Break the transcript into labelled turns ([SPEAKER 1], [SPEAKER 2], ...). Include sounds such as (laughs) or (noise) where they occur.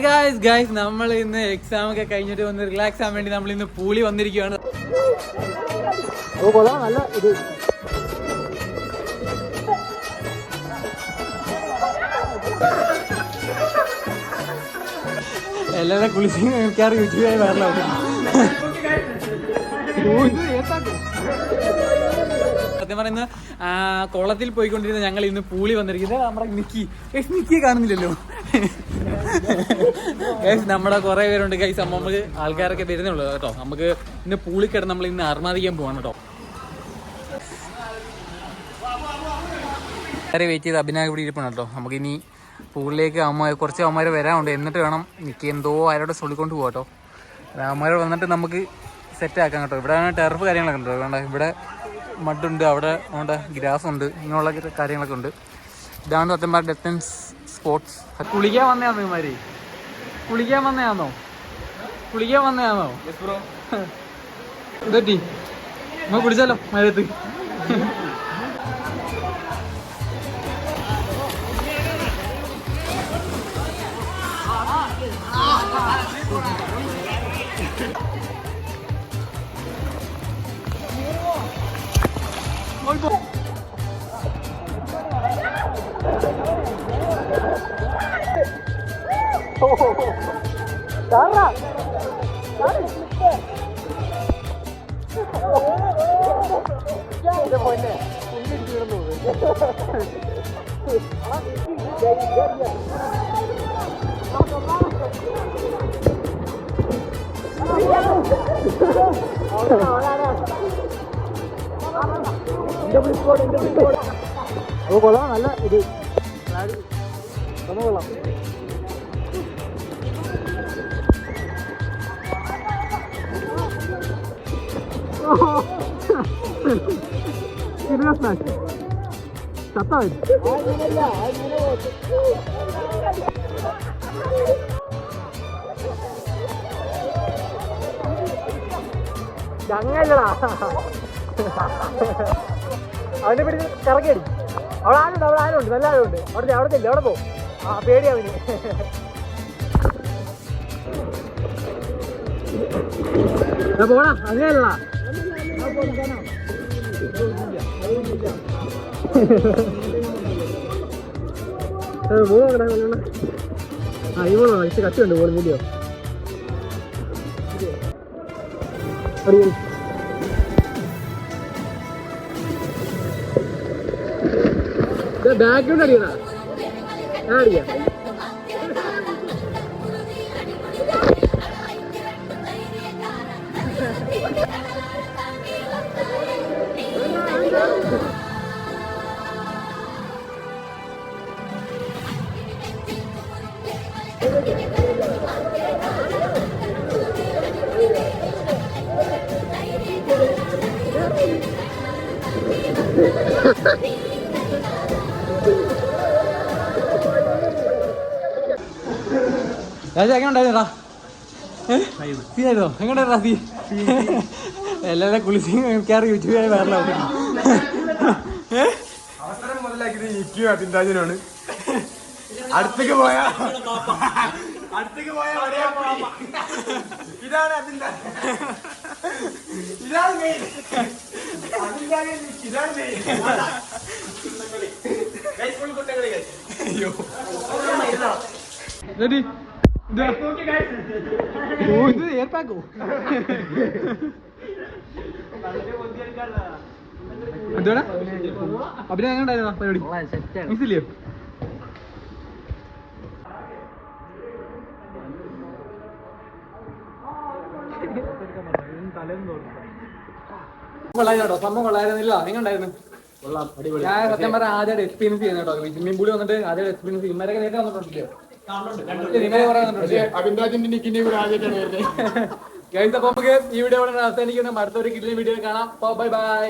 [SPEAKER 1] Guys guys നമ്മൾ ഇന്ന് exam ഒക്കെ കഴിഞ്ഞിട്ട് വന്ന് റിലാക്സ് ആവാൻ വേണ്ടി നമ്മൾ ഇന്ന് പൂളി വന്നിരിക്കുകയാണ്. എല്ലാവരും കുളിച്ച് മിക്കവാറും യൂട്യൂബായി വരലാവും സത്യം പറയുന്ന കുളത്തിൽ പോയിക്കൊണ്ടിരുന്ന ഞങ്ങൾ ഇന്ന് പൂളി വന്നിരിക്കുന്നത്. നമ്മുടെ നിക്കി. നിക്കിയെ കാണുന്നില്ലല്ലോ. ഗൈസ് നമ്മുടെ കുറെ പേരുണ്ട് ഗൈസ് അമ്മ നമുക്ക് ആൾക്കാരൊക്കെ വരുന്നുള്ളൂ കേട്ടോ. നമുക്ക് ഇന്ന് പൂളി കിടന്ന് നമ്മൾ ഇന്ന് അർമാദിക്കാൻ പോവാണ് കേട്ടോ. വേറെ വെയിറ്റ് ചെയ്ത് അഭിനയ ഇവിടെ ഇരിപ്പണം കേട്ടോ. നമുക്കിനി പൂളിലേക്ക് അമ്മ കുറച്ച് അമ്മമാർ വരാനുണ്ട്. എന്നിട്ട് വേണം നിക്കി എന്തോ ആരോടെ ചൊല്ലിക്കൊണ്ട് പോകാം കേട്ടോ. അമ്മമാർ വന്നിട്ട് നമുക്ക് സെറ്റ് ആക്കാം കേട്ടോ. ഇവിടെ ടെറഫ് കാര്യങ്ങളൊക്കെ ഉണ്ടോ? ഇവിടെ മഡുണ്ട് അവിടെ അവിടെ ഗ്രാസ് ഉണ്ട് ഇങ്ങനെയുള്ള കാര്യങ്ങളൊക്കെ ഉണ്ട്. ഇതാണ് സത്യം പറഞ്ഞ ഡെത്തൻസ് സ്പോർട്സ് കുളിക്കാൻ വന്നയാണോ ഇമാര് കുളിക്കാൻ വന്നയാണോ കുളിക്കാൻ വന്നയാണോ ഇതെറ്റി നമ്മൾ കുടിച്ചാലോ മഴയത്ത് 아이 고. 나
[SPEAKER 2] 라. 나를 줄 게. 야, 이제 보이 네. 이게 지금 노 래. 아, (laughs) ഓ കൊള്ളാം നല്ല ഇത് കൊള്ളാം കൊള്ളാം
[SPEAKER 1] ചത്താ ഞങ്ങളടാ അവനെ പിടിച്ച് കറക്കിയടി അവിടെ ആരുണ്ട്? അവിടെ ആരുണ്ട്? നല്ല ആരുണ്ട്? അവിടെ അവിടെ ചെല്ലു അവിടെ പോ. ആ പേടി അവന്. എടാ, പോടാ അങ്ങനെയല്ല പോണോ ഇച്ചിരി കത്തിയുണ്ട് പോലും വീഡിയോ. അടിയോ ബാക്ക്ഗ്രൗണ്ട് അടിയണ ഞാൻ അടിക്കാം രാജ എങ്ങനെ ഉണ്ടായിരുന്നാ സീനായിരുന്നോ എങ്ങനെ സീ എല്ലാവരും കുളിച്ച് മിക്കവാറും യൂട്യൂബായി വരലാവും
[SPEAKER 3] അവസരം മുതലാക്കിയത് ഇക്കും അതിന്താജനാണ് അടുത്തേക്ക് പോയാ അടുത്തേക്ക് പോയാ ഒരേ. ഇതാണ് അതിന്റെ ഇതാണ് മെയിൻ അതിന്താജൻ ഇതാണ് മെയിൻ
[SPEAKER 1] അയ്യോ.
[SPEAKER 2] full
[SPEAKER 1] ഓ ഇത് എയർ പാക്കോ എന്തുവാടാ? അഭിനയം എങ്ങനെ ഉണ്ടായിരുന്നാ പരിപാടി? മനസ്സില്ലയോ കൊള്ളായിരുന്നോ സംഭവം കൊള്ളായിരുന്നില്ല. നിങ്ങൾ ഉണ്ടായിരുന്നു? ഞാൻ സത്യം പറഞ്ഞ ആദ്യമായിട്ട് എക്സ്പീരിയൻസ് ചെയ്യുന്ന കേട്ടോ. സ്വിമ്മിംഗ് പൂളിൽ വന്നിട്ട് ആദ്യമായിട്ട് എക്സ്പീരിയൻസ് ഇമാരൊക്കെ നേരത്തെ വന്നിട്ടുണ്ടല്ലോ. (laughs) നമുക്ക് ഈ വീഡിയോ അവസാനിക്കുന്ന. അടുത്തൊരു കിട്ടുന്ന വീഡിയോ കാണാം. Bye by